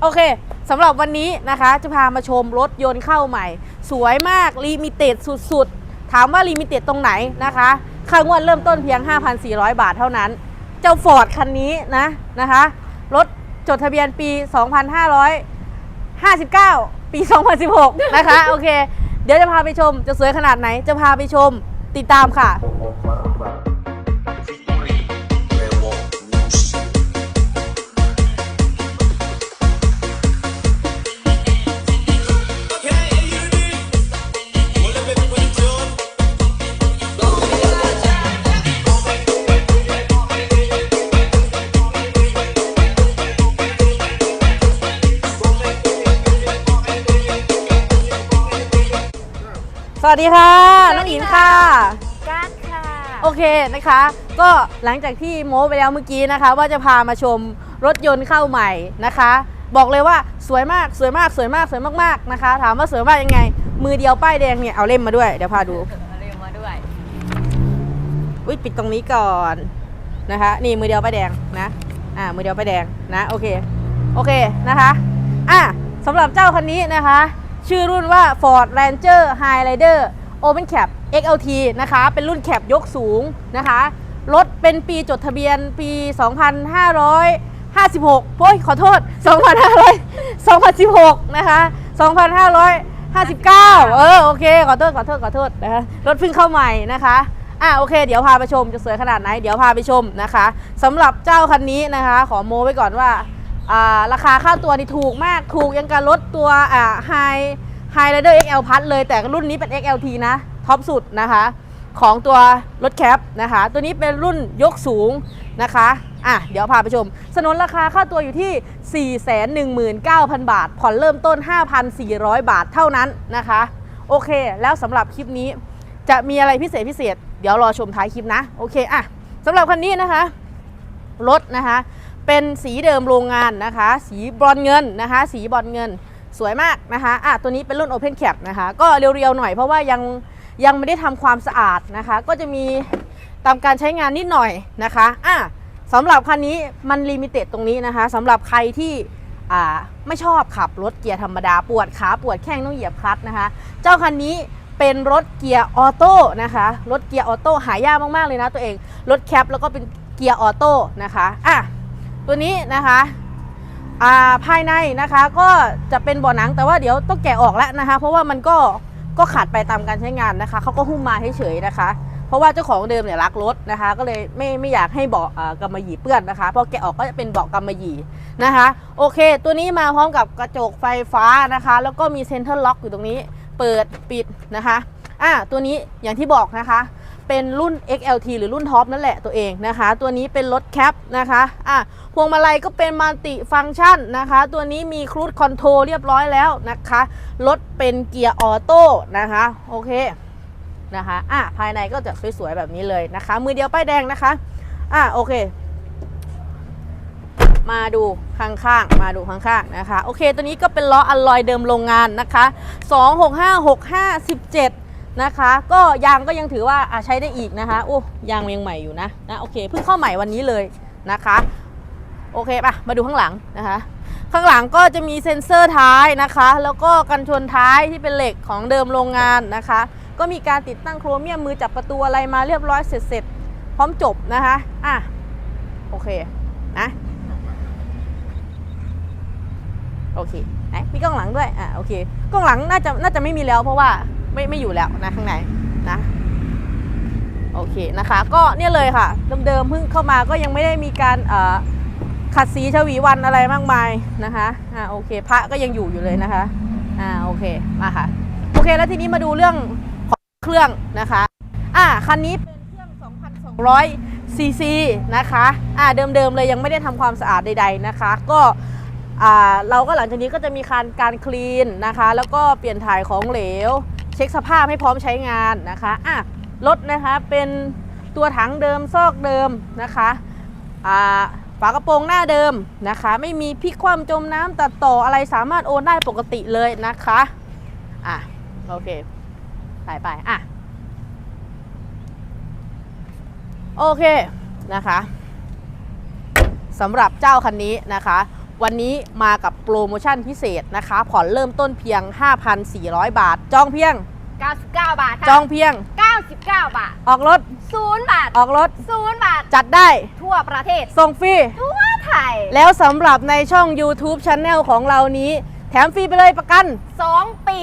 โอเคสำหรับวันนี้นะคะจะพามาชมรถยนต์เข้าใหม่ สวยมากลิมิเต็ดสุดๆ ถามว่าลิมิเต็ดตรงไหนนะคะค่างวดเริ่มต้นเพียง 5,400 บาทเท่านั้น เจ้าฟอร์ดคันนี้นะนะคะรถจดทะเบียนปี 2559 ปี 2016 นะคะ โอเค เดี๋ยวจะพาไปชมจะสวยขนาดไหน จะพาไปชมติดตามค่ะ สวัสดีค่ะน้องหญิงค่ะ ก้านค่ะ โอเคนะคะ ก็หลังจากที่โม้ไปแล้วเมื่อกี้นะคะ ว่าจะพามาชมรถยนต์เข้าใหม่นะคะ บอกเลยว่าสวยมากสวยมากสวยมากสวยมากๆนะคะ ถามว่าสวยมากยังไง มือเดียวป้ายแดงเนี่ยเอาเล่มมาด้วยเดี๋ยวพาดูเรียกมาด้วยอุ้ยปิดตรงนี้ก่อนนะคะ นี่มือเดียวป้ายแดงนะอ่ามือเดียวป้ายแดงนะโอเคโอเคนะคะอะสำหรับเจ้าคันนี้นะคะ ชื่อรุ่นว่า Ford Ranger Highlander Open Cap XLT นะคะ เป็นรุ่นแคปยกสูงนะคะ รถเป็นปีจดทะเบียนปี 2556โอ้ยขอโทษ 2500 2016 นะคะ 2559 เออ โอเค ขอโทษ ขอโทษ ขอโทษนะคะ รถเพิ่งเข้าใหม่นะคะอะโอเค เดี๋ยวพาไปชมจะสวยขนาดไหน เดี๋ยวพาไปชมนะคะสำหรับเจ้าคันนี้นะคะ ขอโมไว้ก่อนว่า ราคาค่าตัวนี่ถูกมากถูกยังกับรถตัวอ่า High High Rider XL Plus เลยแต่รุ่นนี้เป็น XLT นะท็อปสุดนะคะของตัวรถแคปนะคะ ตัวนี้เป็นรุ่นยกสูงนะคะ อะ เดี๋ยวพาไปชม สนนราคาค่าตัวอยู่ที่ 419,000 บาท ผ่อนเริ่มต้น 5,400 บาทเท่านั้นนะคะ โอเค แล้วสำหรับคลิปนี้ จะมีอะไรพิเศษพิเศษ เดี๋ยวรอชมท้ายคลิปนะ โอเค อะสำหรับคันนี้นะคะ รถนะคะ เป็นสีเดิมโรงงานนะคะ สีบรอนเงินนะคะ สีบรอนเงินสวยมากนะคะอะตัวนี้เป็นรุ่น Open Cap นะคะ ก็เรียวๆหน่อยเพราะว่ายังยังไม่ได้ทำความสะอาดนะคะ ก็จะมีตามการใช้งานนิดหน่อยนะคะอะสำหรับคันนี้มันลิมิเต็ดตรงนี้นะคะสำหรับใครที่อ่าไม่ชอบขับรถเกียร์ธรรมดา ปวดขาปวดแข้งต้องเหยียบคลัตช์นะคะ เจ้าคันนี้เป็นรถเกียร์ออโต้นะคะรถเกียร์ออโต้หายากมากๆเลยนะตัวเองรถแคปแล้วก็เป็นเกียร์ออโต้นะคะอะ ตัวนี้นะคะอ่าภายในนะคะก็จะเป็นบ่อหนังแต่ว่าเดี๋ยวต้องแกะออกแล้วนะคะ เพราะว่ามันก็ก็ขาดไปตามการใช้งานนะคะเขาก็หุ้มมาเฉยๆนะคะ เพราะว่าเจ้าของเดิมเนี่ยรักรถนะคะ ก็เลยไม่ไม่อยากให้เบาะอ่ากำมะหยี่เปื้อนนะคะพอแกะออกก็จะเป็นเบาะกำมะหยี่นะคะ โอเค ตัวนี้มาพร้อมกับกระจกไฟฟ้านะคะ แล้วก็มีเซ็นเตอร์ล็อกอยู่ตรงนี้ เปิดปิดนะคะอ่าตัวนี้อย่างที่บอกนะคะ เป็นรุ่น XLT หรือรุ่นท็อปนั่นแหละตัวเองนะคะ ตัวนี้เป็นรถแคปนะคะอะพวงมาลัยก็เป็นมัลติฟังก์ชันนะคะ ตัวนี้มีครู e คอนโทรเรียบร้อยแล้วนะคะ รถเป็นเกียร์ออโต้นะคะ โอเคนะคะอะภายในก็จะสวยๆแบบนี้เลยนะคะ มือเดียวป้ายแดงนะคะอะโอเค มาดูข้างๆ มาดูข้างๆนะคะ โอเค ตัวนี้ก็เป็นล้ออัลลอยเดิมโรงงานนะคะ 2656517 นะคะ ก็ยางก็ยังถือว่าใช้ได้อีกนะคะโอ้ยางยังใหม่อยู่นะนะโอเคเพิ่งเข้าใหม่วันนี้เลยนะคะ โอเคปะมาดูข้างหลังนะคะ ข้างหลังก็จะมีเซ็นเซอร์ท้ายนะคะ แล้วก็กันชนท้ายที่เป็นเหล็กของเดิมโรงงานนะคะ ก็มีการติดตั้งโครเมียมมือจับประตูอะไรมาเรียบร้อยเสร็จเสร็จๆพร้อมจบนะคะอะโอเคนะโอเคไหนมีกล้องหลังด้วยอะโอเคกล้องหลังน่าจะน่าจะไม่มีแล้วเพราะว่า ไม่ไม่อยู่แล้วนะข้างในนะโอเคนะคะ ก็เนี่ยเลยค่ะเดิมๆเพิ่งเข้ามาก็ยังไม่ได้มีการเอ่อขัดสีชวีวันอะไรมากมายนะคะอ่าโอเค พระก็ยังอยู่อยู่เลยนะคะอ่าโอเคมาค่ะโอเคแล้วทีนี้มาดูเรื่องของเครื่องนะคะอ่าคันนี้เป็นเครื่อง2,200ซีซีนะคะอ่าเดิมๆเลยยังไม่ได้ทำความสะอาดใด ๆนะคะ ก็อ่าเราก็หลังจากนี้ก็จะมีการการคลีนนะคะ แล้วก็เปลี่ยนถ่ายของเหลว เช็คสภาพให้พร้อมใช้งานนะคะอะรถนะคะเป็นตัวถังเดิมซอกเดิมนะคะอ่าฝากระโปรงหน้าเดิมนะคะ ไม่มีพลิกคว่ำจมน้ำตัดต่ออะไรสามารถโอนได้ปกติเลยนะคะอะโอเคไปไปอะโอเคนะคะสำหรับเจ้าคันนี้นะคะ วันนี้มากับโปรโมชั่นพิเศษนะคะ ผ่อนเริ่มต้นเพียง 5,400 บาท จองเพียง 99 บาทจค่ะองเพียง 99 บาท ออกรถ 0 บาท ออกรถ 0 บาท จัดได้ ทั่วประเทศ ส่งฟรี ทั่วไทย แล้วสำหรับในช่อง YouTube Channel ของเรานี้ แถมฟรีไปเลยประกัน 2 ปี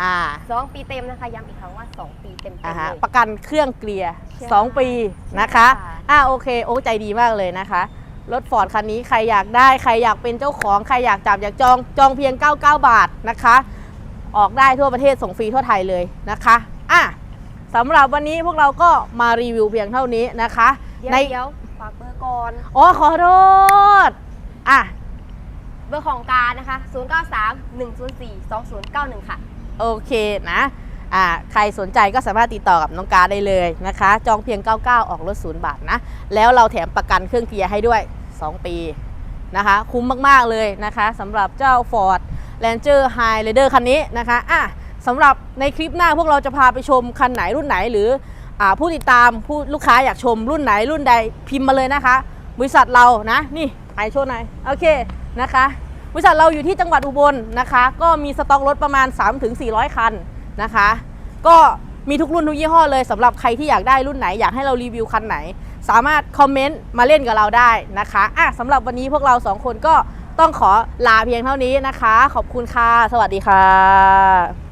อ่า 2 ปีเต็มนะคะ ย้ำอีกครั้งว่า 2 ปีเต็มๆอ่าฮะเลยประกันเครื่องเกลียร์ใช่2ปีนะคะ ค่ะ อ่าโอเค โอ้ใจดีมากเลยนะคะ รถฟอร์ดคันนี้ใครอยากได้ ใครอยากเป็นเจ้าของ ใครอยากจับอยากจอง จองเพียง 99 บาทนะคะ ออกได้ทั่วประเทศส่งฟรีทั่วไทยเลยนะคะอะสำหรับวันนี้พวกเราก็มารีวิวเพียงเท่านี้นะคะ เดี๋ยวในเดี๋ยวฝากเบอร์ก่อนอ๋อขอโทษอะ เบอร์ของการนะคะ 093 104 2091 ค่ะ โอเคนะอ่าใครสนใจก็สามารถติดต่อกับน้องการได้เลยนะคะ จองเพียง 99 ออกรถศูนย์บาทนะ แล้วเราแถมประกันเครื่องเกียร์ให้ด้วย 2 ปีนะคะ คุ้มมาก ๆ เลยนะคะสำหรับเจ้า Ford Ranger High Rider คันนี้นะคะอะสำหรับในคลิปหน้าพวกเราจะพาไปชมคันไหนรุ่นไหนหรืออผู้ติดตามผู้ลูกค้าอยากชมรุ่นไหนรุ่นใดพิมพ์มาเลยนะคะ บริษัทเรานะนี่ไปโชว์หน่อยโอเคนะคะ บริษัทเราอยู่ที่จังหวัดอุบลนะคะ ก็มีสต็อกรถประมาณ 3-400 คันนะคะ ก็ มีทุกรุ่นทุกยี่ห้อเลยสำหรับใครที่อยากได้รุ่นไหนอยากให้เรารีวิวคันไหน สามารถคอมเมนต์มาเล่นกับเราได้นะคะอะสำหรับวันนี้พวกเราสองคนก็ต้องขอลาเพียงเท่านี้นะคะ ขอบคุณค่ะ สวัสดีค่ะ